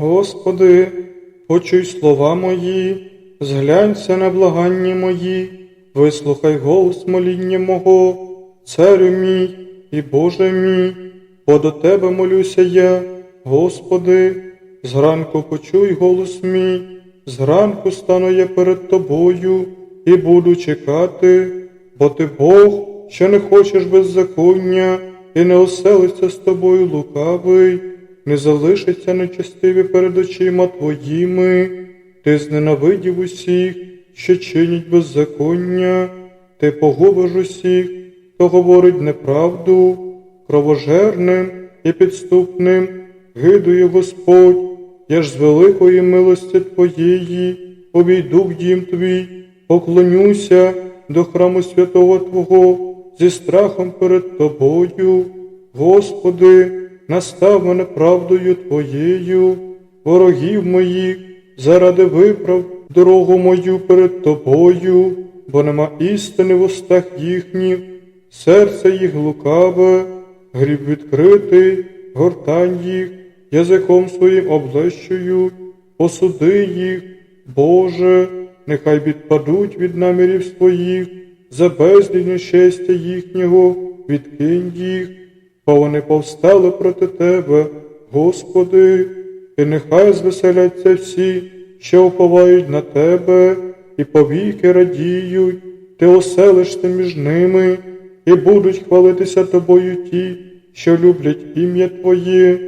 Господи, почуй слова мої, зглянься на благання мої, вислухай голос моління мого, царю мій і Боже мій, бо до Тебе молюся я, Господи, зранку почуй голос мій, зранку стану я перед Тобою і буду чекати, бо Ти Бог, що не хочеш беззаконня, і не оселиться з тобою лукавий, не залишиться нечестиві перед очима твоїми, ти зненавидів усіх, що чинять беззаконня, ти погубиш усіх, хто говорить неправду, кровожерним і підступним, гидує Господь, я ж з великої милості Твоєї обійду в дім Твій, поклонюся до храму святого Твого зі страхом перед Тобою, Господи, настав мене правдою Твоєю, ворогів моїх, заради виправ дорогу мою перед Тобою, бо нема істини в устах їхніх, серце їх лукаве, гріб відкритий, гортань їх, язиком своїм облещують, посуди їх, Боже, нехай відпадуть від намірів своїх, за безліч нещастя їхнього, відкинь їх, бо вони повстали проти Тебе, Господи, і нехай звеселяться всі, що уповають на Тебе, і повіки радіють, ти оселишся між ними, і будуть хвалитися тобою ті, що люблять ім'я Твоє,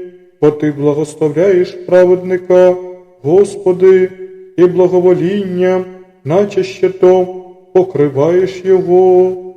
бо Ти благословляєш праведника, Господи, і благоволінням, наче щитом покриваєш його.